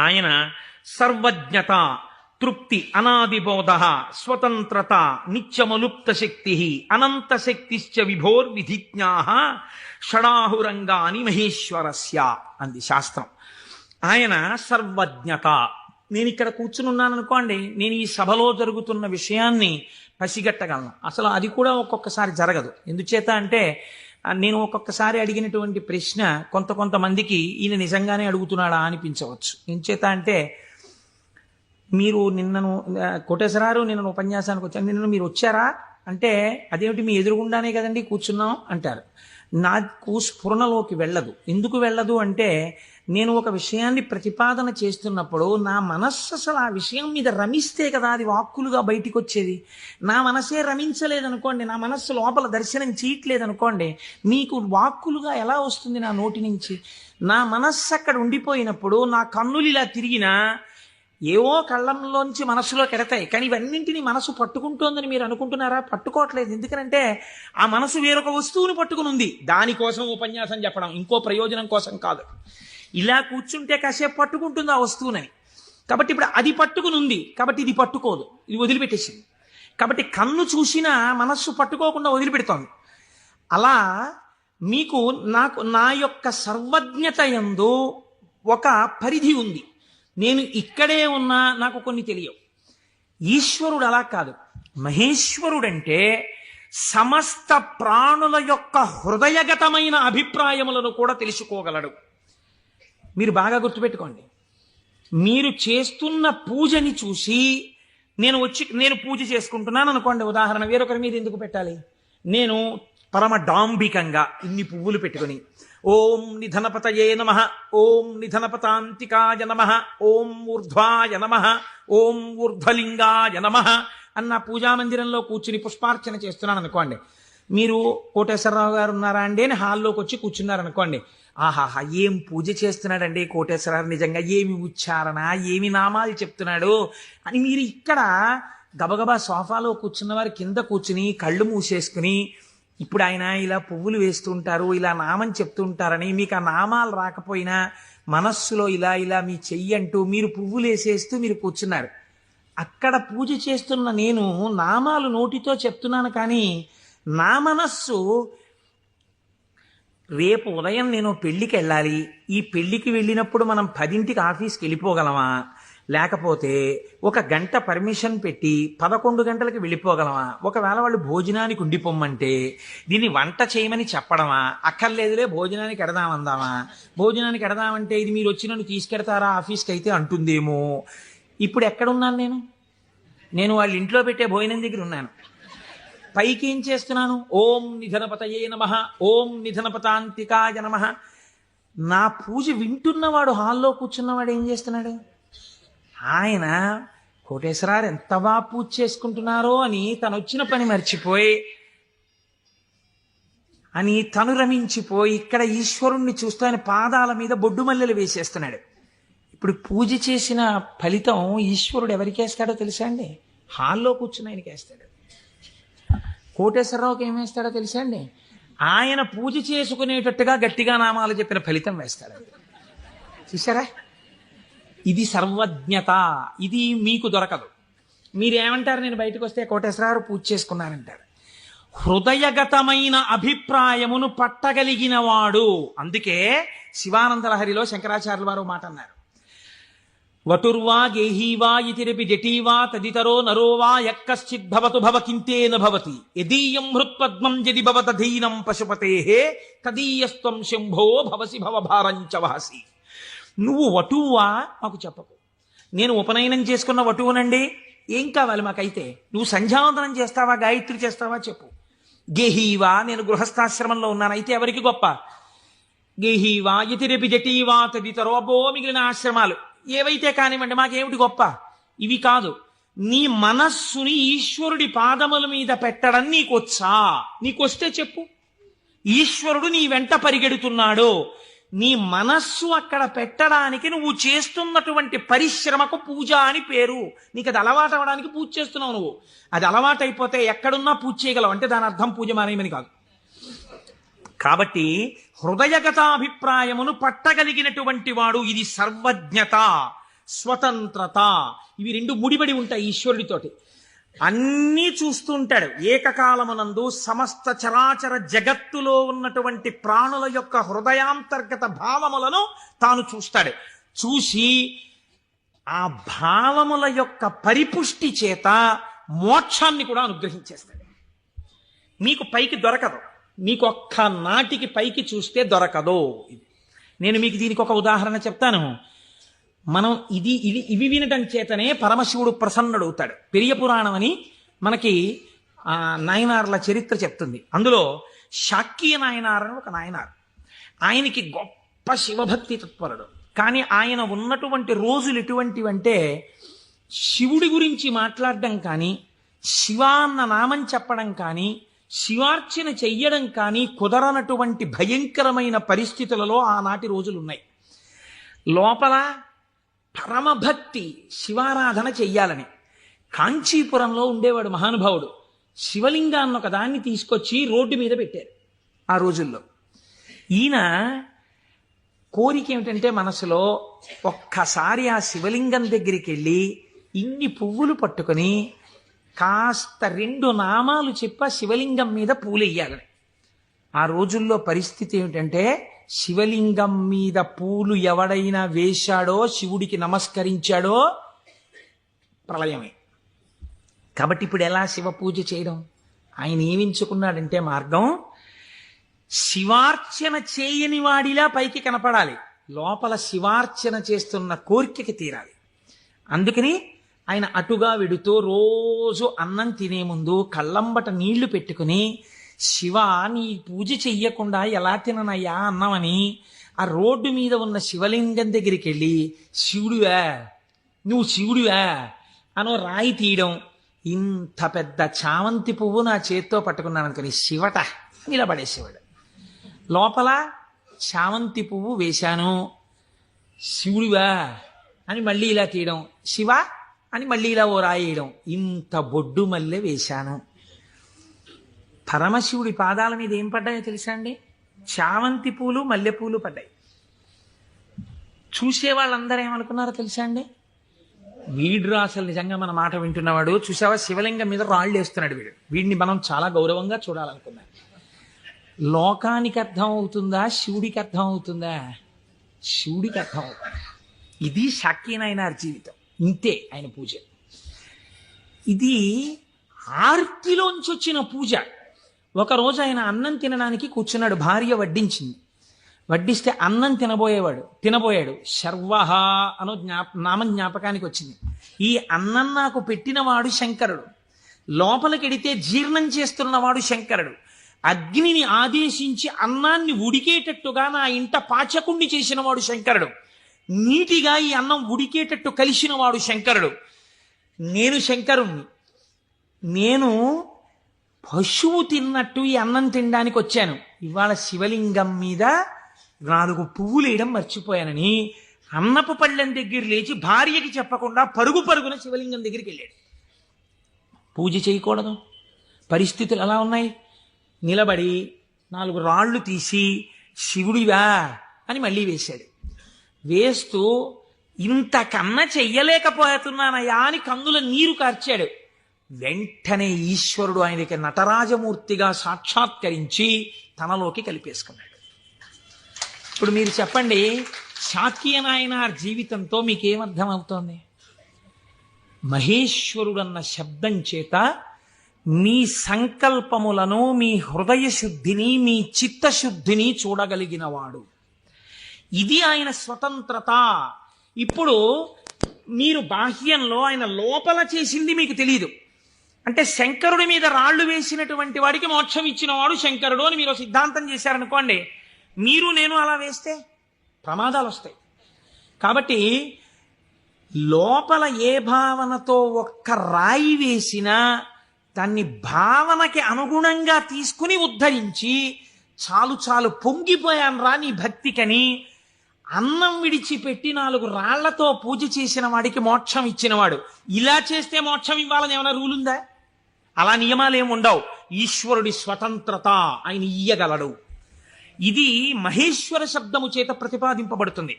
ఆయన సర్వజ్ఞత తృప్తి అనాదిబోధ స్వతంత్రత నిత్యమలుప్త శక్తి అనంత శక్తిశ్చ విభోర్విధిజ్ఞా షడాహురంగాని మహేశ్వరస్య అంది శాస్త్రం. ఆయన సర్వజ్ఞత. నేను ఇక్కడ కూర్చుని ఉన్నాను అనుకోండి నేను ఈ సభలో జరుగుతున్న విషయాన్ని పసిగట్టగలను. అసలు అది కూడా ఒక్కొక్కసారి జరగదు. ఎందుచేత అంటే నేను ఒక్కొక్కసారి అడిగినటువంటి ప్రశ్న కొంత కొంతమందికి ఈయన నిజంగానే అడుగుతున్నాడా అనిపించవచ్చు. ఎంచేత అంటే మీరు నిన్నను కోటేశ్వరారు నిన్న ఉపన్యాసానికి వచ్చాను నిన్న మీరు వచ్చారా? అంటే అదేమిటి మీ ఎదురుగుండానే కదండి కూర్చున్నాం అంటారు. నాకు స్ఫురణలోకి వెళ్ళదు. ఎందుకు వెళ్ళదు అంటే నేను ఒక విషయాన్ని ప్రతిపాదన చేస్తున్నప్పుడు నా మనస్సు అసలు ఆ విషయం మీద రమిస్తే కదా అది వాక్కులుగా బయటికి వచ్చేది నా మనసే రమించలేదనుకోండి నా మనస్సు లోపల దర్శనం చేయట్లేదనుకోండి మీకు వాక్కులుగా ఎలా వస్తుంది నా నోటి నుంచి? నా మనస్సు అక్కడ ఉండిపోయినప్పుడు నా కన్నులు ఇలా తిరిగినా ఏవో కళ్ళంలోంచి మనసులో కెడతాయి కానీ ఇవన్నింటినీ మనసు పట్టుకుంటోందని మీరు అనుకుంటున్నారా? పట్టుకోవట్లేదు. ఎందుకంటే ఆ మనసు వేరొక వస్తువుని పట్టుకుని ఉంది దానికోసం ఉపన్యాసం చెప్పడం ఇంకో ప్రయోజనం కోసం కాదు. ఇలా కూర్చుంటే కాసేపు పట్టుకుంటుంది ఆ వస్తువునని కాబట్టి ఇప్పుడు అది పట్టుకుని ఉంది కాబట్టి ఇది పట్టుకోదు. ఇది వదిలిపెట్టేసింది. కాబట్టి కన్ను చూసినా మనస్సు పట్టుకోకుండా వదిలిపెడుతోంది. అలా మీకు నాకు నా యొక్క సర్వజ్ఞత ఎందు ఒక పరిధి ఉంది. నేను ఇక్కడే ఉన్నా నాకు కొన్ని తెలియవు. ఈశ్వరుడు అలా కాదు. మహేశ్వరుడంటే సమస్త ప్రాణుల యొక్క హృదయగతమైన అభిప్రాయములను కూడా తెలుసుకోగలడు. మీరు బాగా గుర్తుపెట్టుకోండి. మీరు చేస్తున్న పూజని చూసి నేను వచ్చి నేను పూజ చేసుకుంటున్నాను అనుకోండి. ఉదాహరణ వేరొకరి మీద ఎందుకు పెట్టాలి? నేను పరమ డాంబికంగా ఇన్ని పువ్వులు పెట్టుకుని ఓం నిధనపతయే నమ ఓం నిధనపతాంతికాయ నమ ఓం ఊర్ధ్వాయ నమ ఓం ఊర్ధ్వలింగాయ నమ అన్న పూజా మందిరంలో కూర్చుని పుష్పార్చన చేస్తున్నాను అనుకోండి. మీరు కోటేశ్వరరావు గారు ఉన్నారా అండి అని హాల్లోకి వచ్చి కూర్చున్నారు అనుకోండి ఆహాహా ఏం పూజ చేస్తున్నాడండి కోటేశ్వరరావు నిజంగా? ఏమి ఉచ్చారణ? ఏమి నామాలు చెప్తున్నాడు? అని మీరు ఇక్కడ గబగబా సోఫాలో కూర్చున్న వారి కింద కూర్చుని కళ్ళు మూసేసుకుని ఇప్పుడు ఆయన ఇలా పువ్వులు వేస్తుంటారు ఇలా నామం చెప్తుంటారని మీకు ఆ నామాలు రాకపోయినా మనస్సులో ఇలా ఇలా మీ చెయ్యి అంటూ మీరు పువ్వులు వేసేస్తూ మీరు కూర్చున్నారు. అక్కడ పూజ చేస్తున్న నేను నామాలు నోటితో చెప్తున్నాను కానీ నా మనస్సు రేపు ఉదయం నేను పెళ్ళికి వెళ్ళాలి. ఈ పెళ్ళికి వెళ్ళినప్పుడు మనం పదింటికి ఆఫీస్కి వెళ్ళిపోగలమా? లేకపోతే ఒక గంట పర్మిషన్ పెట్టి పదకొండు గంటలకు వెళ్ళిపోగలమా? ఒకవేళ వాళ్ళు భోజనానికి ఉండిపోమ్మంటే దీన్ని వంట చేయమని చెప్పడమా? అక్కర్లేదులే భోజనానికి ఎడదామందామా? భోజనానికి ఎడదామంటే ఇది మీరు వచ్చి నన్ను తీసుకెడతారా? ఆఫీస్కి అయితే అంటుందేమో. ఇప్పుడు ఎక్కడున్నాను నేను? నేను వాళ్ళ ఇంట్లో పెట్టే భోజనం దగ్గర ఉన్నాను. పైకి ఏం చేస్తున్నాను? ఓం నిధనపతయే నమ ఓం నిధనపతాంతికాయ నమ. నా పూజ వింటున్నవాడు హాల్లో కూర్చున్నవాడు ఏం చేస్తున్నాడు? ఆయన కోటేశ్వరారు ఎంత బాగా పూజ చేసుకుంటున్నారో అని తను వచ్చిన పని మర్చిపోయి అని తను రమించిపోయి ఇక్కడ ఈశ్వరుణ్ణి చూస్తూ ఆయన పాదాల మీద బొడ్డు మల్లెలు వేసేస్తున్నాడు. ఇప్పుడు పూజ చేసిన ఫలితం ఈశ్వరుడు ఎవరికి వేస్తాడో తెలుసా అండి? హాల్లో కూర్చుని ఆయనకి వేస్తాడు. కోటేశ్వరరావుకి ఏం వేస్తాడో తెలుసా అండి? ఆయన పూజ చేసుకునేటట్టుగా గట్టిగా నామాలు చెప్పిన ఫలితం వేస్తాడు. చూసారా ఇది సర్వజ్ఞత. ఇది మీకు దొరకదు. మీరేమంటారు? నేను బయటకు వస్తే కోటేశ్వరరావు పూజ చేసుకున్నారంటారు. హృదయగతమైన అభిప్రాయమును పట్టగలిగిన వాడు అందుకే శివానంద లహరిలో శంకరాచార్యుల వారు మాట అన్నారు వటుర్వా గేహీవా ఇతిరపి జటీవా తదితరో నరో వా యక్కశ్చిద్భవతు భవ కింతేన భవతి. యదీయం హృత్పద్మం జది భవతధీనం పశుపతే తదీయస్త్వం శంభో భవసి భవభారంచ వహసి. నువ్వు వటువా మాకు చెప్పకు. నేను ఉపనయనం చేసుకున్న వటువునండి. ఏం కావాలి మాకైతే? నువ్వు సంధ్యావందనం చేస్తావా గాయత్రి చేస్తావా చెప్పు. గేహీవా నేను గృహస్థాశ్రమంలో ఉన్నాను. అయితే ఎవరికి గొప్ప? గేహీవా ఇతిరపి జటీవా తదితరో అబ్బో మిగిలిన ఆశ్రమాలు. ఏవైతే కానివ్వండి మాకేమిటి గొప్ప? ఇవి కాదు. నీ మనస్సుని ఈశ్వరుడి పాదముల మీద పెట్టడం నీకొచ్చా? నీకొస్తే చెప్పు. ఈశ్వరుడు నీ వెంట పరిగెడుతున్నాడు. నీ మనస్సు అక్కడ పెట్టడానికి నువ్వు చేస్తున్నటువంటి పరిశ్రమకు పూజ అని పేరు. నీకు అది అలవాటు అవడానికి పూజ చేస్తున్నావు నువ్వు. అది అలవాటైపోతే ఎక్కడున్నా పూజ చేయగలవు. అంటే దాని అర్థం పూజ మానేయమని కాదు. కాబట్టి హృదయగతాభిప్రాయమును పట్టగలిగినటువంటి వాడు ఇది సర్వజ్ఞత స్వతంత్రత. ఇవి రెండు ముడిపడి ఉంటాయి ఈశ్వరుడితోటి. అన్నీ చూస్తుంటాడు. ఏకకాలమునందు సమస్త చరాచర జగత్తులో ఉన్నటువంటి ప్రాణుల యొక్క హృదయాంతర్గత భావములను తాను చూస్తాడు. చూసి ఆ భావముల యొక్క పరిపుష్టి చేత మోక్షాన్ని కూడా అనుగ్రహించేస్తాడు. మీకు పైకి దొరకదు. మీకు ఒక్క నాటికి పైకి చూస్తే దొరకదు. నేను మీకు దీనికి ఒక ఉదాహరణ చెప్తాను. మనం ఇది ఇది ఇవి వినటం చేతనే పరమశివుడు ప్రసన్నుడవుతాడు. పెరియ పురాణం అని మనకి నాయనార్ల చరిత్ర చెప్తుంది. అందులో శాక్య నాయనార్ అని ఒక నాయనార్. ఆయనకి గొప్ప శివభక్తి తత్పరుడు. కానీ ఆయన ఉన్నటువంటి రోజులు ఎటువంటివంటే శివుడి గురించి మాట్లాడడం కానీ శివ అన్న నామం చెప్పడం కానీ శివార్చన చెయ్యడం కానీ కుదరనటువంటి భయంకరమైన పరిస్థితులలో ఆనాటి రోజులున్నాయి. లోపల పరమభక్తి శివారాధన చెయ్యాలని కాంచీపురంలో ఉండేవాడు మహానుభావుడు. శివలింగాన్ని ఒక దాన్ని తీసుకొచ్చి రోడ్డు మీద పెట్టారు ఆ రోజుల్లో. ఈయన కోరిక ఏమిటంటే మనసులో ఒక్కసారి ఆ శివలింగం దగ్గరికి వెళ్ళి ఇన్ని పువ్వులు పట్టుకొని కాస్త రెండు నామాలు చెప్ప శివలింగం మీద పూలెయ్యాలని ఆ రోజుల్లో పరిస్థితి ఏమిటంటే శివలింగం మీద పూలు ఎవడైనా వేశాడో శివుడికి నమస్కరించాడో ప్రళయమే. కాబట్టి ఇప్పుడు ఎలా శివ పూజ చేయడం? ఆయన ఏమించుకున్నాడంటే మార్గం శివార్చన చేయని వాడిలా పైకి కనపడాలి. లోపల శివార్చన చేస్తున్న కోరికకి తీరాలి. అందుకని ఆయన అటుగా వెడుతూ రోజు అన్నం తినే ముందు కళ్ళంబట నీళ్ళు పెట్టుకుని శివ నీ పూజ చెయ్యకుండా ఎలా తిననయ్యా అన్నామని ఆ రోడ్డు మీద ఉన్న శివలింగం దగ్గరికి వెళ్ళి శివుడివా నువ్వు శివుడివా అనో రాయి తీయడం. ఇంత పెద్ద చామంతి పువ్వు నా చేత్తో పట్టుకున్నాను అనుకుని శివట నిలబడేసేవాడు. లోపల చామంతి పువ్వు వేశాను. శివుడివా అని మళ్ళీ ఇలా తీయడం. శివ అని మళ్ళీ ఇలా ఓ రాయేయడం ఇంత బొడ్డు మల్లె వేశాను. పరమశివుడి పాదాల మీద ఏం పడ్డాయో తెలుసా అండి? చామంతి పూలు మల్లెపూలు పడ్డాయి. చూసే వాళ్ళందరూ ఏమనుకున్నారో తెలుసా అండి? వీడు అసలు నిజంగా మన మాట వింటున్నవాడు. చూసావా? శివలింగం మీద రాళ్ళు వేస్తున్నాడు వీడు. వీడిని మనం చాలా గౌరవంగా చూడాలనుకున్నాం. లోకానికి అర్థం అవుతుందా? శివుడికి అర్థం అవుతుందా? శివుడికి అర్థం అవుతుంది. ఇది శాక్యనాయనార్ జీవితం. ఇంతే ఆయన పూజ. ఇది ఆర్తిలోంచి వచ్చిన పూజ ఒకరోజు ఆయన అన్నం తినడానికి కూర్చున్నాడు భార్య వడ్డించింది. వడ్డిస్తే అన్నం తినబోయేవాడు తినబోయాడు. శర్వహ అనో జ్ఞాప నామ జ్ఞాపకానికి వచ్చింది. ఈ అన్నం నాకు పెట్టినవాడు శంకరుడు. లోపలికెడితే జీర్ణం చేస్తున్నవాడు శంకరుడు. అగ్నిని ఆదేశించి అన్నాన్ని ఉడికేటట్టుగా నా ఇంట పాచకుండి చేసినవాడు శంకరుడు. నీటిగా ఈ అన్నం ఉడికేటట్టు కలిసినవాడు శంకరుడు. నేను శంకరుణ్ణి. నేను పశువు తిన్నట్టు ఈ అన్నం తినడానికి వచ్చాను. ఇవాళ శివలింగం మీద నాలుగు పువ్వులు వేయడం మర్చిపోయానని అన్నపు పళ్ళెం దగ్గర లేచి భార్యకి చెప్పకుండా పరుగు పరుగున శివలింగం దగ్గరికి వెళ్ళాడు. పూజ చేయకూడదు. పరిస్థితులు ఎలా ఉన్నాయి? నిలబడి నాలుగు రాళ్ళు తీసి శివుడివా అని మళ్ళీ వేశాడు. వేస్తూ ఇంతకన్నా చెయ్యలేకపోతున్నానయ్యా అని కందుల నీరు కార్చాడు. వెంటనే ఈశ్వరుడు ఆయనకి నటరాజమూర్తిగా సాక్షాత్కరించి తనలోకి కలిపేసుకున్నాడు. ఇప్పుడు మీరు చెప్పండి శాక్యనాయనార్ జీవితంతో మీకేమర్థం అవుతోంది మహేశ్వరుడన్న శబ్దం చేత మీ సంకల్పములను మీ హృదయ శుద్ధిని మీ చిత్తశుద్ధిని చూడగలిగినవాడు. ఇది ఆయన స్వతంత్రత. ఇప్పుడు మీరు బాహ్యంలో ఆయన లోపల చేసింది మీకు తెలియదు అంటే శంకరుడి మీద రాళ్ళు వేసినటువంటి వాడికి మోక్షం ఇచ్చినవాడు శంకరుడు అని మీరు సిద్ధాంతం చేశారనుకోండి మీరు నేను అలా వేస్తే ప్రమాదాలు వస్తాయి. కాబట్టి లోపల ఏ భావనతో ఒక్క రాయి వేసినా దాన్ని భావనకి అనుగుణంగా తీసుకుని ఉద్ధరించి చాలు చాలు పొంగిపోయాను రా నీ భక్తికని అన్నం విడిచిపెట్టి నాలుగు రాళ్ళతో పూజ చేసిన వాడికి మోక్షం ఇచ్చినవాడు. ఇలా చేస్తే మోక్షం ఇవ్వాలని ఏమైనా రూల్ ఉందా? అలా నియమాలు ఏమి ఉండవు. ఈశ్వరుడి స్వతంత్రత ఆయన ఇయ్యగలడు. ఇది మహేశ్వర శబ్దము చేత ప్రతిపాదింపబడుతుంది.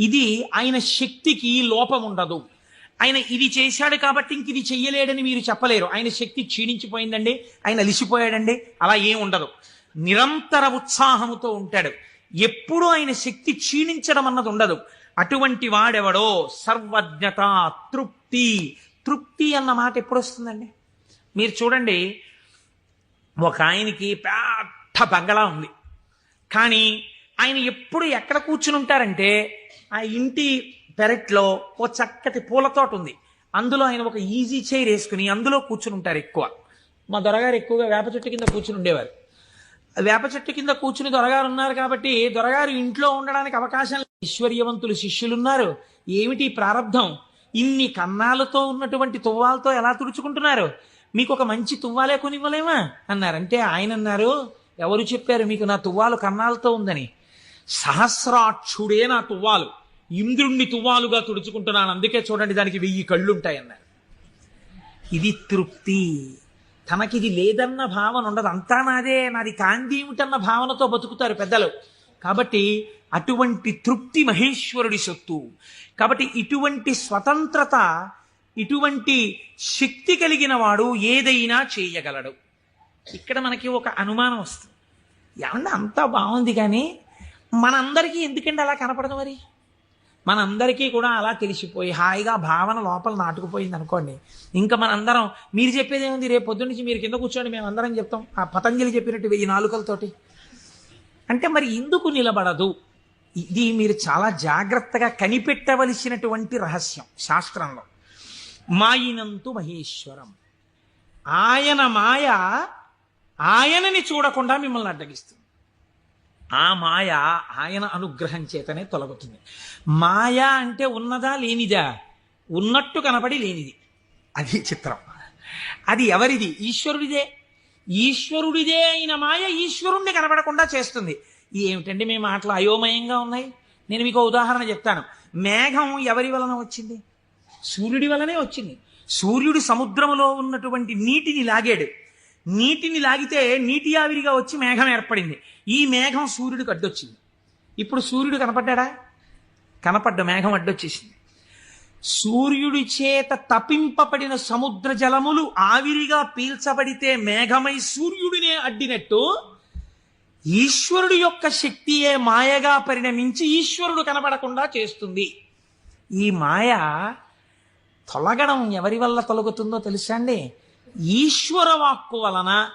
ఇది ఆయన శక్తికి లోపం ఉండదు. ఆయన ఇది చేశాడు కాబట్టి ఇంక ఇది చెయ్యలేడని మీరు చెప్పలేరు. ఆయన శక్తి క్షీణించిపోయిందండి ఆయన అలిసిపోయాడండి అలా ఏం ఉండదు. నిరంతర ఉత్సాహముతో ఉంటాడు. ఎప్పుడూ ఆయన శక్తి క్షీణించడం అన్నది ఉండదు. అటువంటి వాడెవడో? సర్వజ్ఞత తృప్తి. తృప్తి అన్న మాట ఎప్పుడు వస్తుందండి మీరు చూడండి ఒక ఆయనకి పెద్ద బంగళా ఉంది. కానీ ఆయన ఎప్పుడు ఎక్కడ కూర్చుని ఉంటారంటే ఆ ఇంటి పెరట్లో ఓ చక్కటి పూలతోట ఉంది. అందులో ఆయన ఒక ఈజీ చైర్ వేసుకుని అందులో కూర్చుని ఉంటారు ఎక్కువ. మా దొరగారు ఎక్కువగా వేప చెట్టు కింద కూర్చుని ఉండేవారు. వేప చెట్టు కింద కూర్చుని దొరగారు ఉన్నారు కాబట్టి దొరగారు ఇంట్లో ఉండడానికి అవకాశం లేదు. ఐశ్వర్యవంతులు శిష్యులున్నారు. ఏమిటి ప్రారంధం ఇన్ని కన్నాలతో ఉన్నటువంటి తువ్వాలతో ఎలా తుడుచుకుంటున్నారు? మీకు ఒక మంచి తువ్వాలే కొనివ్వలేమా? అన్నారు అంటే ఆయన అన్నారు ఎవరు చెప్పారు మీకు నా తువ్వాలు కన్నాలతో ఉందని? సహస్రాక్షుడే నా తువ్వాలు. ఇంద్రుణ్ణి తువ్వాలుగా తుడుచుకుంటున్నాను. అందుకే చూడండి దానికి వెయ్యి కళ్ళు ఉంటాయన్నారు ఇది తృప్తి. తనకిది లేదన్న భావన ఉండదు. అంతా నాదే. నాది కాందేమిటన్న భావనతో బతుకుతారు పెద్దలు. కాబట్టి అటువంటి తృప్తి మహేశ్వరుడి సొత్తు. కాబట్టి ఇటువంటి స్వతంత్రత ఇటువంటి శక్తి కలిగిన వాడు ఏదైనా చేయగలడు. ఇక్కడ మనకి ఒక అనుమానం వస్తుంది. ఏమన్నా అంతా బాగుంది కానీ మనందరికీ ఎందుకండి అలా కనపడదు మరి? మనందరికీ కూడా అలా తెలిసిపోయి హాయిగా భావన లోపల నాటుకుపోయింది అనుకోండి. ఇంకా మనందరం మీరు చెప్పేది ఏముంది? రేపు పొద్దున్న నుంచి మీరు కింద కూర్చోండి మేము అందరం చెప్తాం. ఆ పతంజలి చెప్పినట్టు వెయ్యి నాలుకలతోటి. అంటే మరి ఎందుకు నిలబడదు. ఇది మీరు చాలా జాగ్రత్తగా కనిపెట్టవలసినటువంటి రహస్యం శాస్త్రంలో. మాయినంతు మహేశ్వరం. ఆయన మాయ ఆయనని చూడకుండా మిమ్మల్ని అడ్డగిస్తుంది. ఆ మాయ ఆయన అనుగ్రహం చేతనే తొలగుతుంది. మాయ అంటే ఉన్నదా లేనిదా? ఉన్నట్టు కనపడి లేనిది. అది చిత్రం. అది ఎవరిది? ఈశ్వరుడిదే. ఈశ్వరుడిదే అయిన మాయ ఈశ్వరుణ్ణి కనపడకుండా చేస్తుంది. ఏమిటండి మీ మాటలు అయోమయంగా ఉన్నాయి? నేను మీకు ఉదాహరణ చెప్తాను. మేఘం ఎవరి వలన వచ్చింది? సూర్యుడి వలనే వచ్చింది. సూర్యుడు సముద్రములో ఉన్నటువంటి నీటిని లాగాడు. నీటిని లాగితే నీటి ఆవిరిగా వచ్చి మేఘం ఏర్పడింది. ఈ మేఘం సూర్యుడికి అడ్డొచ్చింది. ఇప్పుడు సూర్యుడు కనపడ్డా కనపడ్డ మేఘం అడ్డొచ్చేసింది. సూర్యుడి చేత తపింపబడిన సముద్ర జలములు ఆవిరిగా పీల్చబడితే మేఘమై సూర్యుడినే అడ్డినట్టు ఈశ్వరుడు యొక్క శక్తియే మాయగా పరిణమించి ఈశ్వరుడు కనబడకుండా చేస్తుంది. ఈ మాయ తొలగడం ఎవరి వల్ల తొలగుతుందో తెలుసా అండి? ఈశ్వర వాక్కు వలన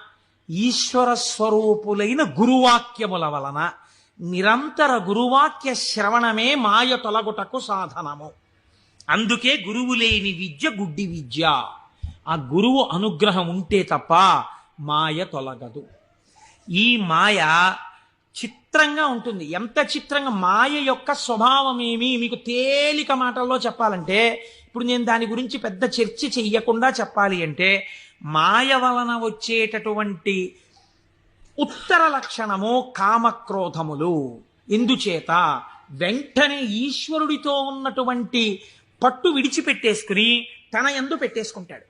ఈశ్వర స్వరూపులైన గురువాక్యముల వలన నిరంతర గురువాక్య శ్రవణమే మాయ తొలగుటకు సాధనము. అందుకే గురువు లేని విద్య గుడ్డి విద్య. ఆ గురువు అనుగ్రహం ఉంటే తప్ప మాయ తొలగదు. ఈ మాయ చిత్రంగా ఉంటుంది. ఎంత చిత్రంగా? మాయ యొక్క స్వభావం ఏమి మీకు తేలిక మాటల్లో చెప్పాలంటే ఇప్పుడు నేను దాని గురించి పెద్ద చర్చ చెయ్యకుండా చెప్పాలి అంటే మాయ వలన వచ్చేటటువంటి ఉత్తర లక్షణము కామక్రోధములు. ఎందుచేత వెంటనే ఈశ్వరుడితో ఉన్నటువంటి పట్టు విడిచిపెట్టేసుకుని తన ఎందు పెట్టేసుకుంటాడు.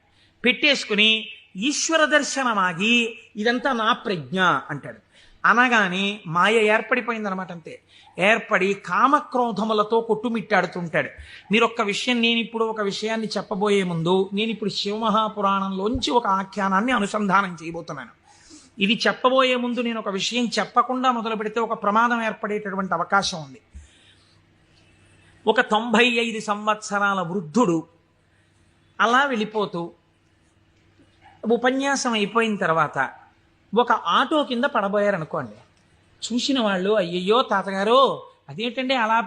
పెట్టేసుకుని ఈశ్వర దర్శనమాగి ఇదంతా నా ప్రజ్ఞ అంటాడు. అనగానే మాయ ఏర్పడిపోయిందనమాట అంతే. ఏర్పడి కామక్రోధములతో కొట్టుమిట్టాడుతుంటాడు. మీరు ఒక్క విషయం నేను ఇప్పుడు ఒక విషయాన్ని చెప్పబోయే ముందు నేను ఇప్పుడు శివమహాపురాణంలోంచి ఒక ఆఖ్యానాన్ని అనుసంధానం చేయబోతున్నాను. ఇది చెప్పబోయే ముందు నేను ఒక విషయం చెప్పకుండా మొదలు పెడితే ఒక ప్రమాదం ఏర్పడేటటువంటి అవకాశం ఉంది. ఒక తొంభై ఐదు సంవత్సరాల వృద్ధుడు అలా వెళ్ళిపోతూ ఉపన్యాసం అయిపోయిన తర్వాత ఒక ఆటో కింద పడబోయారనుకోండి. చూసిన వాళ్ళు అయ్యయ్యో తాతగారు అదేంటండి అలా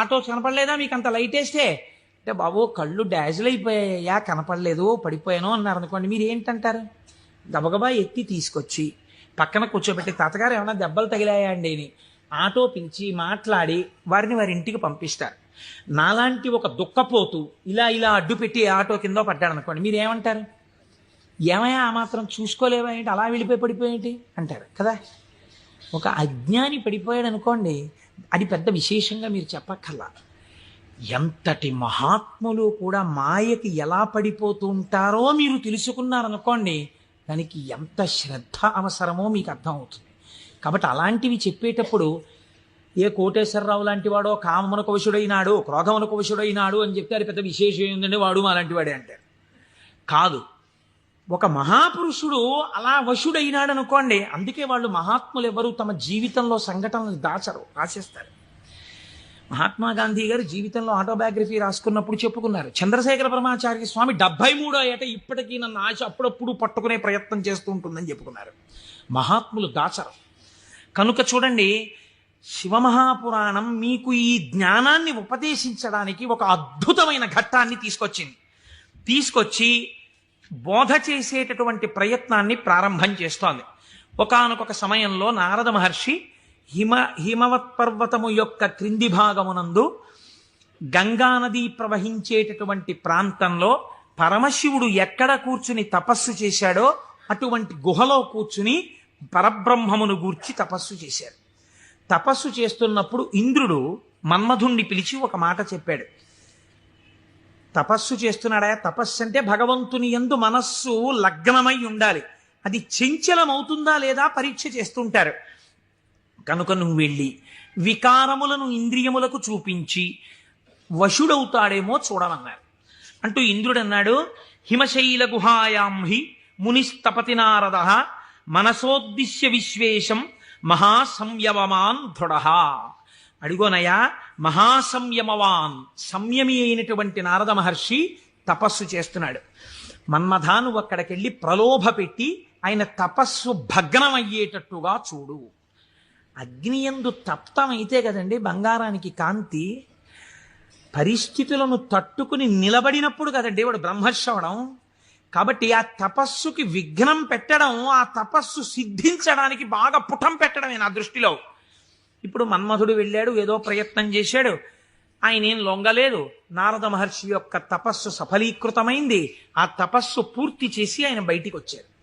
ఆటో కనపడలేదా మీకు అంత లైట్ వేస్తే? అంటే బాబు కళ్ళు డాజిల్ అయిపోయాయా కనపడలేదు పడిపోయాను అన్నారు అనుకోండి మీరు ఏంటంటారు గబగబా ఎత్తి తీసుకొచ్చి పక్కన కూర్చోబెట్టి తాతగారు ఏమైనా దెబ్బలు తగిలాయా అండి అని ఆటో పిలిచి మాట్లాడి వారిని వారి ఇంటికి పంపిస్తారు. నాలాంటి ఒక దుఃఖపోతు ఇలా ఇలా అడ్డు పెట్టి ఆటో కింద పడ్డాడు అనుకోండి మీరు ఏమంటారు ఏమయ్యా ఆ మాత్రం చూసుకోలేవా ఏంటి? అలా వెళ్ళిపోయి పడిపోయేంటి అంటారు కదా. ఒక అజ్ఞాని పడిపోయాడు అనుకోండి అది పెద్ద విశేషంగా మీరు చెప్పక్కర్లా. ఎంతటి మహాత్ములు కూడా మాయకి ఎలా పడిపోతూ ఉంటారో మీరు తెలుసుకున్నారనుకోండి దానికి ఎంత శ్రద్ధ అవసరమో మీకు అర్థమవుతుంది. కాబట్టి అలాంటివి చెప్పేటప్పుడు ఏ కోటేశ్వరరావు లాంటి వాడో కామమునకు వశుడైనాడు క్రోధమునకు వశుడైనాడు అని చెప్తే అది పెద్ద విశేషం ఏంటంటే వాడు మా లాంటి వాడే అంటారు. కాదు. ఒక మహాపురుషుడు అలా వశుడైనాడు అనుకోండి అందుకే వాళ్ళు మహాత్ములు ఎవరు తమ జీవితంలో సంఘటనలు దాచరు రాసేస్తారు. మహాత్మా గాంధీ గారు జీవితంలో ఆటోబయోగ్రఫీ రాసుకున్నప్పుడు చెప్పుకున్నారు చంద్రశేఖర పరమాచార్య స్వామి డెబ్బై మూడో ఏట ఇప్పటికీ నన్ను ఆశ అప్పుడప్పుడు పట్టుకునే ప్రయత్నం చేస్తూ ఉంటుందని చెప్పుకున్నారు. మహాత్ములు దాచరు. కనుక చూడండి శివమహాపురాణం మీకు ఈ జ్ఞానాన్ని ఉపదేశించడానికి ఒక అద్భుతమైన ఘట్టాన్ని తీసుకొచ్చింది. తీసుకొచ్చి బోధ చేసేటటువంటి ప్రయత్నాన్ని ప్రారంభం చేస్తోంది. ఒకానొక సమయంలో నారద మహర్షి హిమ హిమవత్ పర్వతము యొక్క క్రింది భాగమునందు గంగానది ప్రవహించేటటువంటి ప్రాంతంలో పరమశివుడు ఎక్కడ కూర్చుని తపస్సు చేశాడో అటువంటి గుహలో కూర్చుని పరబ్రహ్మమును గూర్చి తపస్సు చేశాడు. తపస్సు చేస్తున్నప్పుడు ఇంద్రుడు మన్మధుణ్ణి పిలిచి ఒక మాట చెప్పాడు. తపస్సు చేస్తున్నాడా? తపస్సు అంటే భగవంతుని ఎందు మనస్సు లగ్నమై ఉండాలి. అది చంచలమవుతుందా లేదా పరీక్ష చేస్తుంటారు. కనుక నువ్వు వెళ్ళి వికారములను ఇంద్రియములకు చూపించి వశుడవుతాడేమో చూడమన్నారు. అంటూ ఇంద్రుడన్నాడు హిమశైల గుహాయాం హి మునిస్తపతి నారద మనసోద్దిశ్య విశ్వేశం మహాసంయవమాన్ దృఢ అడిగోనయ్యా మహాసంయమవాన్ సంయమి అయినటువంటి నారద మహర్షి తపస్సు చేస్తున్నాడు. మన్మథాను అక్కడికెళ్ళి ప్రలోభ పెట్టి ఆయన తపస్సు భగ్నమయ్యేటట్టుగా చూడు. అగ్నియందు తప్తమైతే కదండి బంగారానికి కాంతి పరిస్థితులను తట్టుకుని నిలబడినప్పుడు కదండి వాడు బ్రహ్మశ్రవణం. కాబట్టి ఆ తపస్సుకి విఘ్నం పెట్టడం ఆ తపస్సు సిద్ధించడానికి బాగా పుటం పెట్టడమే నా దృష్టిలో. ఇప్పుడు మన్మధుడు వెళ్ళాడు ఏదో ప్రయత్నం చేశాడు. ఆయన ఏం లొంగలేదు. నారద మహర్షి యొక్క తపస్సు సఫలీకృతమైంది. ఆ తపస్సు పూర్తి చేసి ఆయన బయటికి వచ్చారు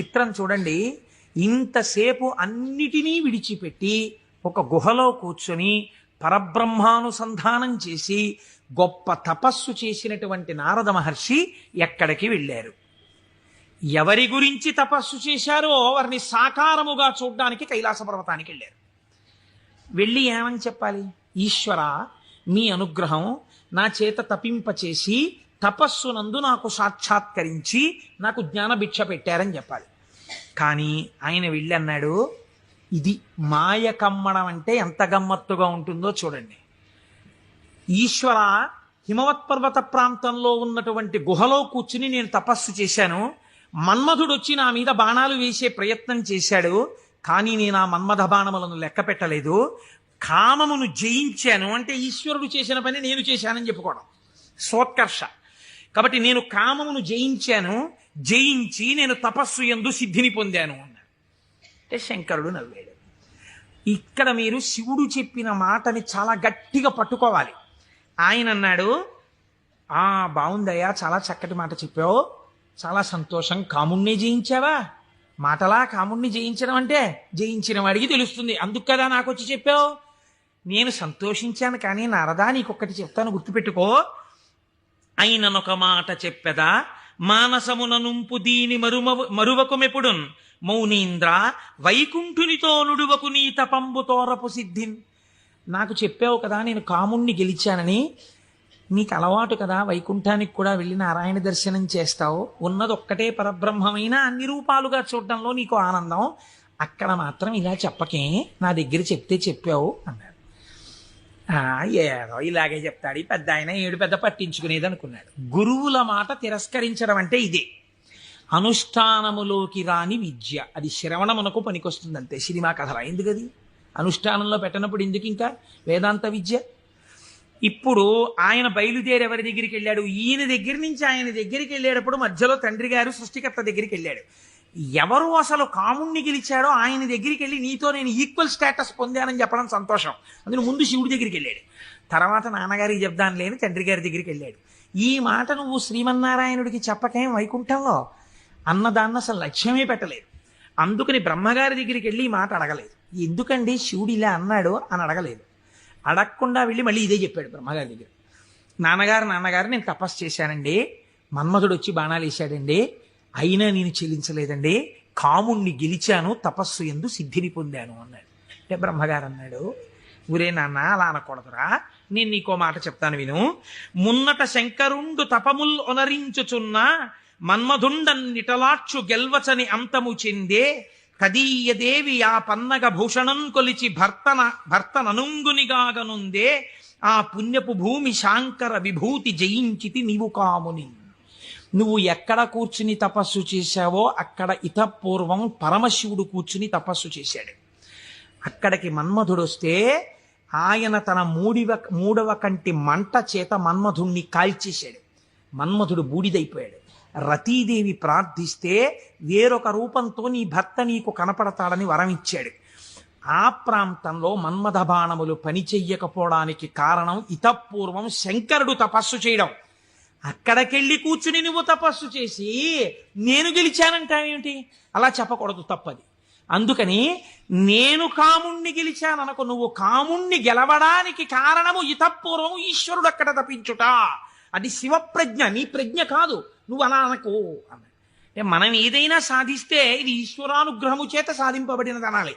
చిత్రం చూడండి. ఇంతసేపు అన్నిటినీ విడిచిపెట్టి ఒక గుహలో కూర్చొని పరబ్రహ్మానుసంధానం చేసి గొప్ప తపస్సు చేసినటువంటి నారద మహర్షి ఎక్కడికి వెళ్ళారు? ఎవరి గురించి తపస్సు చేశారో వారిని సాకారముగా చూడ్డానికి కైలాస పర్వతానికి వెళ్ళారు. వెళ్ళి ఏమని చెప్పాలి? ఈశ్వర మీ అనుగ్రహం నా చేత తపింపచేసి తపస్సునందు నాకు సాక్షాత్కరించి నాకు జ్ఞానభిక్ష పెట్టారని చెప్పాలి. కానీ ఆయన వెళ్ళి అన్నాడు ఇది మాయ కమ్మడం అంటే ఎంత గమ్మత్తుగా ఉంటుందో చూడండి. ఈశ్వర హిమవత్ పర్వత ప్రాంతంలో ఉన్నటువంటి గుహలో కూర్చుని నేను తపస్సు చేశాను. మన్మధుడు వచ్చి నా మీద బాణాలు వేసే ప్రయత్నం చేశాడు. కానీ నేను ఆ మన్మథ బాణములను లెక్క పెట్టలేదు. కామమును జయించాను. అంటే ఈశ్వరుడు చేసిన పని నేను చేశానని చెప్పుకోవడం. సోత్కర్ష కాబట్టి నేను కామమును జయించాను. జయించి నేను తపస్సు ఎందు సిద్ధిని పొందాను అన్నాడు. అంటే శంకరుడు నవ్వాడు. ఇక్కడ మీరు శివుడు చెప్పిన మాటని చాలా గట్టిగా పట్టుకోవాలి. ఆయన అన్నాడు ఆ బాగుందయ్యా చాలా చక్కటి మాట చెప్పావు. చాలా సంతోషం. కాముణ్ణి జయించావా? మాటలా కాముణ్ణి జయించడం అంటే జయించిన వాడికి తెలుస్తుంది. అందుకు కదా నాకు వచ్చి చెప్పావు? నేను సంతోషించాను కానీ నారదా నీకొక్కటి చెప్తాను గుర్తుపెట్టుకో. అయిననొక మాట చెప్పెదా? మానసమున నుంపు దీని మరుమ మరువకుమెపుడున్ మౌనీంద్ర వైకుంఠునితో నుడువకు నీ తపంబు తోరపు సిద్ధిన్. నాకు చెప్పావు కదా నేను కాముణ్ణి గెలిచానని. నీకు అలవాటు కదా వైకుంఠానికి కూడా వెళ్ళి నారాయణ దర్శనం చేస్తావు. ఉన్నది ఒక్కటే పరబ్రహ్మమైన అన్ని రూపాలుగా చూడడంలో నీకు ఆనందం. అక్కడ మాత్రం ఇలా చెప్పకే నా దగ్గర చెప్తే చెప్పావు అన్నాడు. ఏదో ఇలాగే చెప్తాడు. ఈ పెద్ద ఆయన ఏడు పెద్ద పట్టించుకునేది అనుకున్నాడు. గురువుల మాట తిరస్కరించడం అంటే ఇదే. అనుష్ఠానములోకి రాని విద్య. అది శ్రవణమునకు పనికొస్తుంది అంతే సినిమా కథల ఎందుకది? అనుష్ఠానంలో పెట్టనప్పుడు ఎందుకు ఇంకా వేదాంత విద్య? ఇప్పుడు ఆయన బయలుదేరి ఎవరి దగ్గరికి వెళ్ళాడు? ఈయన దగ్గర నుంచి ఆయన దగ్గరికి వెళ్ళేటప్పుడు మధ్యలో తండ్రి గారు సృష్టికర్త దగ్గరికి వెళ్ళాడు. ఎవరు అసలు కాముణ్ణి గెలిచాడో ఆయన దగ్గరికి వెళ్ళి నీతో నేను ఈక్వల్ స్టేటస్ పొందానని చెప్పడం సంతోషం. అందులో ముందు శివుడి దగ్గరికి వెళ్ళాడు. తర్వాత నాన్నగారికి చెప్దాను లేని తండ్రి గారి దగ్గరికి వెళ్ళాడు. ఈ మాట నువ్వు శ్రీమన్నారాయణుడికి చెప్పకేం వైకుంఠంలో? అన్నదాన్ని అసలు లక్ష్యమే పెట్టలేదు. అందుకని బ్రహ్మగారి దగ్గరికి వెళ్ళి ఈ మాట అడగలేదు. ఎందుకండి శివుడు ఇలా అన్నాడు అని అడగలేదు. అడగకుండా వెళ్ళి మళ్ళీ ఇదే చెప్పాడు బ్రహ్మగారి దగ్గర. నాన్నగారు నాన్నగారు నేను తపస్సు చేశానండి. మన్మధుడు వచ్చి బాణాలు వేశాడండి. అయినా నేను చెల్లించలేదండి. కాముణ్ణి గెలిచాను తపస్సు ఎందు సిద్ధిని పొందాను అన్నాడు. అంటే బ్రహ్మగారు అన్నాడు ఊరే నాన్న అలా అనకూడదురా. నేను నీకో మాట చెప్తాను విను. మున్నట శంకరుండు తపముల్ ఒనరించుచున్న మన్మధుండన్నిటలాక్షు గెల్వచని అంతము చెందే కదీయదేవి ఆ పన్నగ భూషణం కొలిచి భర్తన భర్తననుంగునిగాగనుందే ఆ పుణ్యపు భూమి శాంకర విభూతి జయించితి నీవు కాముని. నువ్వు ఎక్కడ కూర్చుని తపస్సు చేశావో అక్కడ ఇతపూర్వం పరమశివుడు కూర్చుని తపస్సు చేశాడు. అక్కడికి మన్మధుడు వస్తే ఆయన తన మూడివ మూడవ కంటి మంట చేత మన్మధుణ్ణి కాల్చేశాడు. మన్మధుడు బూడిదైపోయాడు. రతీదేవి ప్రార్థిస్తే వేరొక రూపంతో నీ భర్త నీకు కనపడతాడని వరం ఇచ్చాడు ఆ ప్రాంతంలో మన్మథ బాణములు పనిచెయ్యకపోవడానికి కారణం ఇతపూర్వం శంకరుడు తపస్సు చేయడం. అక్కడికెళ్ళి కూర్చుని నువ్వు తపస్సు చేసి నేను గెలిచానంటావేమిటి? అలా చెప్పకూడదు తప్పది. అందుకని నేను కాముణ్ణి గెలిచాననకు నువ్వు కాముణ్ణి గెలవడానికి కారణము ఇతపూర్వం ఈశ్వరుడు అక్కడ తప్పించుట. అది శివప్రజ్ఞ నీ ప్రజ్ఞ కాదు. నువ్వు అలా అనకు అన్నాడు. అంటే మనం ఏదైనా సాధిస్తే ఇది ఈశ్వరానుగ్రహము చేత సాధింపబడినది అనాలి.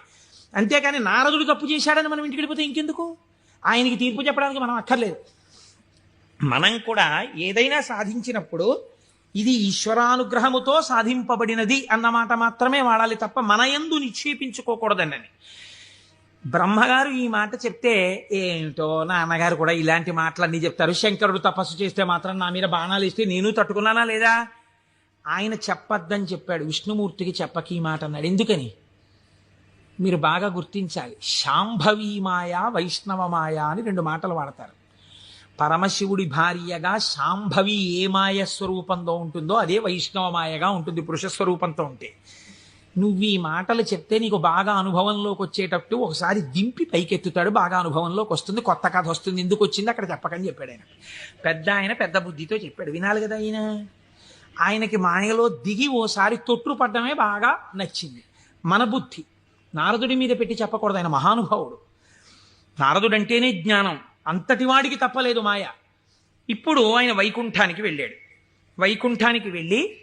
అంతేకాని నారదుడు తప్పు చేశాడని మనం ఇంటికి వెళ్ళిపోతే ఇంకెందుకు? ఆయనకి తీర్పు చెప్పడానికి మనం అక్కర్లేదు. మనం కూడా ఏదైనా సాధించినప్పుడు ఇది ఈశ్వరానుగ్రహముతో సాధింపబడినది అన్నమాట మాత్రమే వాడాలి తప్ప మన ఎందు నిక్షేపించుకోకూడదండి. బ్రహ్మగారు ఈ మాట చెప్తే ఏమిటో నాన్నగారు కూడా ఇలాంటి మాటలన్నీ చెప్తారు. శంకరుడు తపస్సు చేస్తే మాత్రం నా మీద బాణాలు ఇస్తే నేను తట్టుకున్నానా లేదా? ఆయన చెప్పొద్దని చెప్పాడు. విష్ణుమూర్తికి చెప్పక ఈ మాట అన్నాడు. ఎందుకని? మీరు బాగా గుర్తించాలి. శాంభవీ మాయ వైష్ణవ మాయ అని రెండు మాటలు వాడతారు. పరమశివుడి భార్యగా శాంభవి ఏ మాయ స్వరూపంలో ఉంటుందో అదే వైష్ణవ మాయగా ఉంటుంది పురుష స్వరూపంతో ఉంటే. నువ్వు ఈ మాటలు చెప్తే నీకు బాగా అనుభవంలోకి వచ్చేటట్టు ఒకసారి దింపి పైకెత్తుతాడు. బాగా అనుభవంలోకి వస్తుంది. కొత్త కథ వస్తుంది. ఎందుకు వచ్చింది? అక్కడ చెప్పకని చెప్పాడు ఆయన. పెద్ద ఆయన పెద్ద బుద్ధితో చెప్పాడు. వినాలి కదా ఆయన. ఆయనకి మాయలో దిగి ఓసారి తొట్టు పడ్డమే బాగా నచ్చింది. మన బుద్ధి. నారదుడి మీద పెట్టి చెప్పకూడదు ఆయన మహానుభావుడు. నారదుడంటేనే జ్ఞానం. అంతటి వాడికి తప్పలేదు మాయ. ఇప్పుడు ఆయన వైకుంఠానికి వెళ్ళాడు. వైకుంఠానికి వెళ్ళి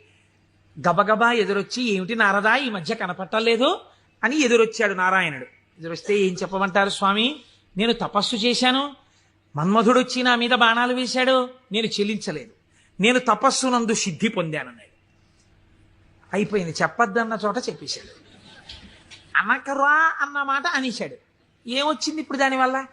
గబగబా ఎదురొచ్చి ఏమిటి నారదా ఈ మధ్య కనపట్టలేదు? అని ఎదురొచ్చాడు నారాయణుడు. ఎదురొస్తే ఏం చెప్పమంటారు స్వామి? నేను తపస్సు చేశాను. మన్మధుడు వచ్చి నా మీద బాణాలు వేశాడు. నేను చెల్లించలేదు. నేను తపస్సు నందు సిద్ధి పొందానన్నాడు. అయిపోయింది. చెప్పొద్దన్న చోట చెప్పేశాడు. అనకరా అన్న మాట అనేశాడు. ఏమొచ్చింది ఇప్పుడు దానివల్ల?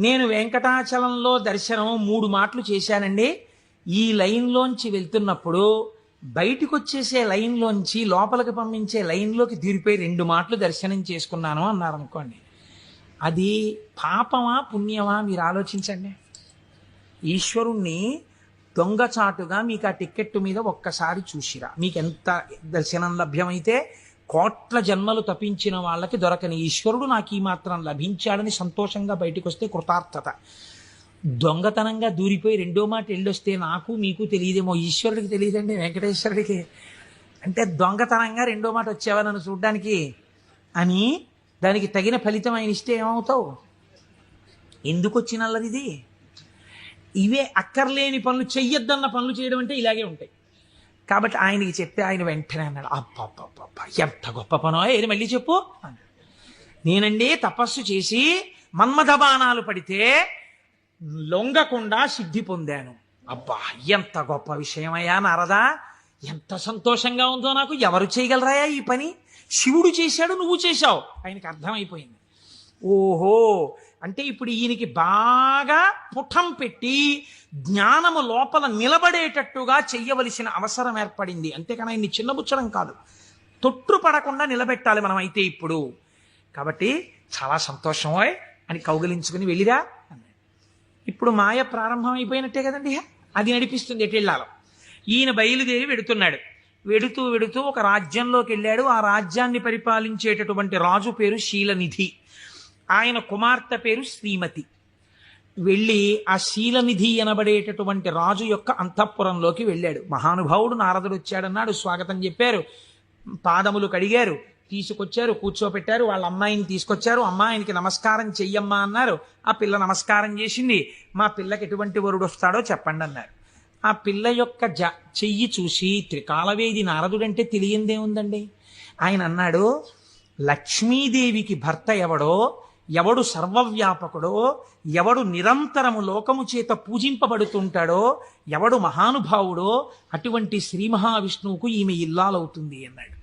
నేను వెంకటాచలంలో దర్శనం మూడు మాటలు చేశానండి. ఈ లైన్లోంచి వెళ్తున్నప్పుడు బయటికి వచ్చేసే లైన్లోంచి లోపలికి పంపించే లైన్లోకి తీరిపోయి రెండు మాటలు దర్శనం చేసుకున్నాను అన్నారు అనుకోండి అది పాపమా పుణ్యమా మీరు ఆలోచించండి. ఈశ్వరుణ్ణి దొంగచాటుగా మీకు ఆ టిక్కెట్టు మీద ఒక్కసారి చూసిరా. మీకు ఎంత దర్శనం లభ్యమైతే కోట్ల జన్మలు తప్పించిన వాళ్ళకి దొరకని ఈశ్వరుడు నాకు ఈ మాత్రం లభించాడని సంతోషంగా బయటకు వస్తే కృతార్థత. దొంగతనంగా దూరిపోయి రెండో మాట వెళ్ళొస్తే నాకు మీకు తెలియదేమో ఈశ్వరుడికి తెలియదండి వెంకటేశ్వరుడికి. అంటే దొంగతనంగా రెండో మాట వచ్చావా నన్ను చూడ్డానికి అని దానికి తగిన ఫలితం ఆయన ఇస్తే ఏమవుతావు? ఎందుకు వచ్చినల్లది ఇది? ఇవే అక్కర్లేని పనులు చెయ్యొద్దన్న పనులు చేయడం అంటే ఇలాగే ఉంటాయి. కాబట్టి ఆయనకి చెప్తే ఆయన వెంటనే అన్నాడు అబ్బబ్బబ్బబ్బ ఎంత గొప్ప పనో ఏది మళ్ళీ చెప్పు? నేనండి తపస్సు చేసి మన్మథ బాణాలు పడితే లొంగకుండా సిద్ధి పొందాను. అబ్బా ఎంత గొప్ప విషయమయ్యా నారదా! ఎంత సంతోషంగా ఉందో నాకు ఎవరు చేయగలరాయా ఈ పని? శివుడు చేశాడు నువ్వు చేశావు. ఆయనకి అర్థమైపోయింది. ఓహో! అంటే ఇప్పుడు ఈయనకి బాగా పుఠం పెట్టి జ్ఞానము లోపల నిలబడేటట్టుగా చెయ్యవలసిన అవసరం ఏర్పడింది. అంతేకాని ఆయన్ని చిన్నబుచ్చడం కాదు. తొట్టు పడకుండా నిలబెట్టాలి మనం అయితే ఇప్పుడు. కాబట్టి చాలా సంతోషమోయ్ అని కౌగిలించుకుని వెళ్ళిరా. అన్నాడు ఇప్పుడు మాయ ప్రారంభం అయిపోయినట్టే కదండి అది నడిపిస్తుంది ఎటు ఈయన బయలుదేరి వెడుతున్నాడు. వెడుతూ వెడుతూ ఒక రాజ్యంలోకి వెళ్ళాడు. ఆ రాజ్యాన్ని పరిపాలించేటటువంటి రాజు పేరు శీలనిధి. ఆయన కుమార్తె పేరు శ్రీమతి. వెళ్ళి ఆ శీలనిధి అనబడేటటువంటి రాజు యొక్క అంతఃపురంలోకి వెళ్ళాడు. మహానుభావుడు నారదుడు వచ్చాడన్నాడు. స్వాగతం చెప్పారు. పాదములు కడిగారు. తీసుకొచ్చారు కూర్చోపెట్టారు వాళ్ళ అమ్మాయిని తీసుకొచ్చారు అమ్మాయినికి నమస్కారం చెయ్యమ్మా అన్నారు. ఆ పిల్ల నమస్కారం చేసింది. మా పిల్లకి ఎటువంటి వరుడు వస్తాడో చెప్పండి అన్నారు. ఆ పిల్ల యొక్క జ చెయ్యి చూసి త్రికాలవేది నారదుడంటే తెలియందే ఉందండి. ఆయన అన్నాడు లక్ష్మీదేవికి భర్త ఎవడో ఎవడు సర్వవ్యాపకుడో ఎవడు నిరంతరము లోకము చేత పూజింపబడుతుంటాడో ఎవడు మహానుభావుడో అటువంటి శ్రీ మహావిష్ణువుకు ఈమె ఇల్లాలవుతుంది అన్నాడు.